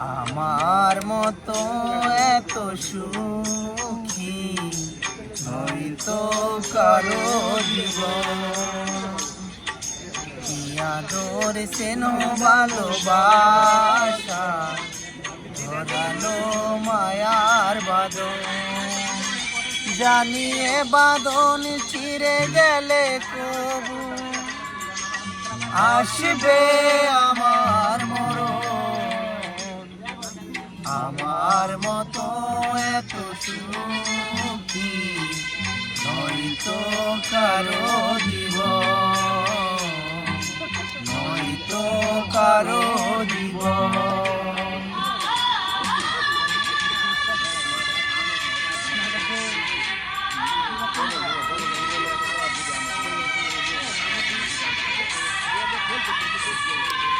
আমার মতো এত সুখী হয়তো কারও কি আদর সেন ভালোবাসা ধরালো মায়ার বাদন। জানিয়ে বাদন ছিঁড়ে গেলে কবু। আসবে আমার সুখী নয়তো কারও জীবন নয়তো কারও জীবন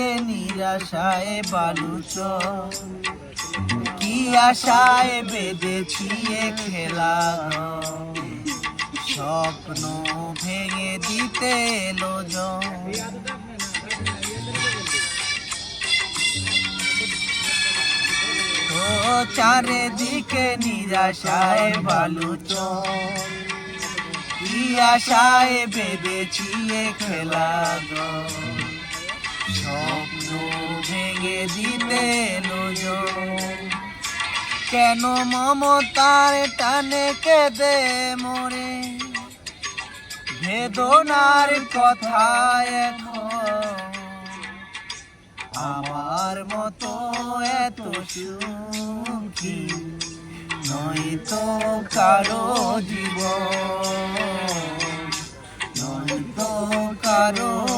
দিকে নিরাশায় বালুচ কি আশায় বেঁধেছি খেলা? স্বপ্ন ভেঙে দিতে এলো চারিদিকে নিরাশায় বালুচ। কি আশায় বেঁধেছি খেলা স্বপ্ন ভেঙে দিতে কেন মমতার টানে কেঁদে মরে? বেদনার কথা এখন। আমার মতো এত সুখী নয়তো কারও জীবন। নয়তো কারও